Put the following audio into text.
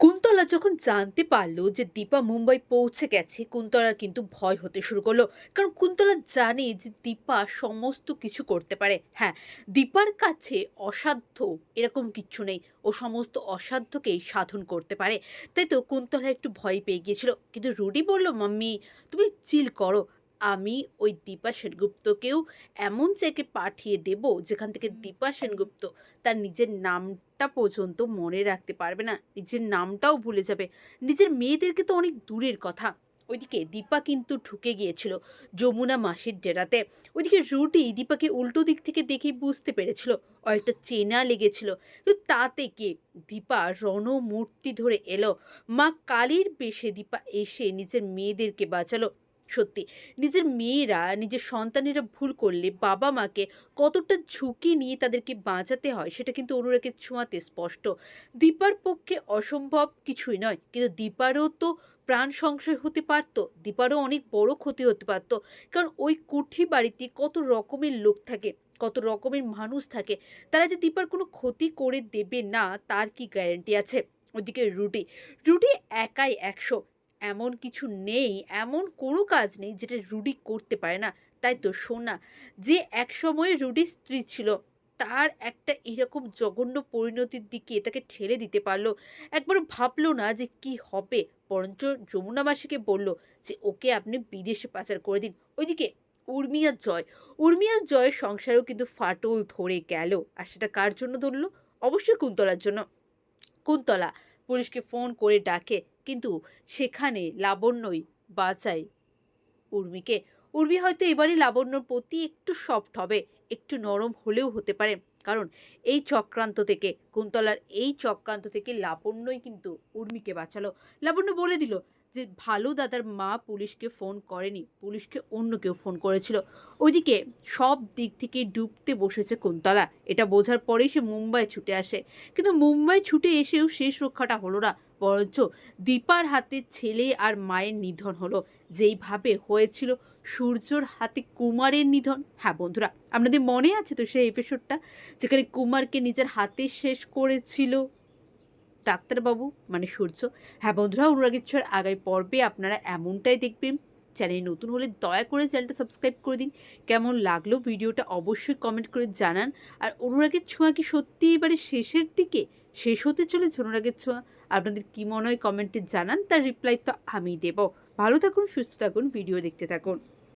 কুন্তলা যখন জানতে পারল যে দীপা মুম্বাই পৌঁছে গেছে, কুন্তলার কিন্তু ভয় হতে শুরু করল। কারণ কুন্তলা জানে যে দীপা সমস্ত কিছু করতে পারে। হ্যাঁ দীপার কাছে অসাধ্য এরকম কিচ্ছু নেই। ও সমস্ত অসাধ্যকেই সাধন করতে পারে। তাই তো কুন্তলা একটু ভয় পেয়ে গিয়েছিল। কিন্তু রুডি বলল, মাম্মি, তুমি চিল করো। আমি ওই দীপা সেনগুপ্তকেও এমন জায়গায় পাঠিয়ে দেব যেখান থেকে দীপা সেনগুপ্ত তার নিজের নামটা পর্যন্ত মনে রাখতে পারবে না। নিজের নামটাও ভুলে যাবে। নিজের মেয়েদেরকে তো অনেক দূরের কথা। ওইদিকে দীপা কিন্তু ঢুকে গিয়েছিল যমুনা মাসির ডেরাতে। ওইদিকে রুটি দীপাকে উল্টো দিক থেকে দেখেই বুঝতে পেরেছিল, অনেকটা চেনা লেগেছিল। কিন্তু তাতে কে দীপা রণমূর্তি ধরে এলো। মা কালীর বেশে দীপা এসে নিজের মেয়েদেরকে বাঁচালো। সত্যি, নিজের মেয়েরা, নিজের সন্তানেরা ভুল করলে বাবা মাকে কতটা ঝুঁকি নিয়ে তাদেরকে বাঁচাতে হয়, সেটা কিন্তু অনুরাগের ছোঁয়াতে স্পষ্ট। দীপার পক্ষে অসম্ভব কিছুই নয়, কিন্তু দীপারও তো প্রাণ সংশয় হতে পারতো, দীপারও অনেক বড় ক্ষতি হতে পারতো, কারণ ওই কুঠি বাড়িতে কত রকমের লোক থাকে, কত রকমের মানুষ থাকে, তারা যে দীপার কোনো ক্ষতি করে দেবে না, তার কি গ্যারেন্টি আছে? ওদিকে রুটি রুটি একাই একশো এমন কিছু নেই, এমন কোনো কাজ নেই যেটা রুডি করতে পারে না। তাই তো সোনা, যে এক সময়ে রুডির স্ত্রী ছিল, তার একটা এরকম জঘন্য পরিণতির দিকে তাকে ঠেলে দিতে পারল। একবার ভাবলো না যে কি হবে, বরঞ্চ যমুনা মাসিকে বলল যে, ওকে আপনি বিদেশে পাচার করে দিন। ওইদিকে উর্মিয়ার জয় উর্মিয়ার জয়ের সংসারেও কিন্তু ফাটল ধরে গেল। আর সেটা কার জন্য ধরলো? অবশ্যই কুন্তলার জন্য। কুন্তলা পুলিশকে ফোন করে ডাকে, কিন্তু সেখানে লাবণ্যই বাঁচায়। উর্মিকে, উর্মি হয়তো এবারে লাবণ্যর প্রতি একটু সফট হবে, একটু নরম হলেও হতে পারে। কারণ এই চক্রান্ত থেকে কুন্তলার এই চক্রান্ত থেকে লাবণ্যই কিন্তু উর্মিকে বাঁচালো। লাবণ্য বলে দিল যে, ভালো দাদার মা পুলিশকে ফোন করেনি, পুলিশকে অন্য কেউ ফোন করেছিল। ওইদিকে সব দিক থেকে ডুবতে বসেছে কুন্তলা। এটা বোঝার পরেই সে মুম্বাই ছুটে আসে। কিন্তু মুম্বাই ছুটে এসেও শেষ রক্ষাটা হলো না। বরঞ্চ দীপার হাতে ছেলে আর মায়ের নিধন হলো। যেইভাবে হয়েছিল সূর্যর হাতে কুমারের নিধন। হ্যাঁ বন্ধুরা, আপনাদের মনে আছে তো সেই এপিসোডটা যেখানে কুমারকে নিজের হাতে শেষ করেছিল ডাক্তারবাবু মানে সূর্য। হ্যাঁ বন্ধুরা অনুরাগের ছোঁয়ার আগামী পর্বে আপনারা এমনটাই দেখবেন। চ্যানেল নতুন হলে দয়া করে চ্যানেলটা সাবস্ক্রাইব করে দিন। কেমন লাগল ভিডিওটা অবশ্যই কমেন্ট করে জানান। আর অনুরাগের ছোঁয়া কি সত্যি এবারে শেষের দিকে? শেষ হতে চলে অনুরাগের ছোঁয়া। আপনাদের কী মনে হয় কমেন্টে জানান, তার রিপ্লাই তো আমি দেব। ভালো থাকুন, সুস্থ থাকুন ভিডিও দেখতে থাকুন।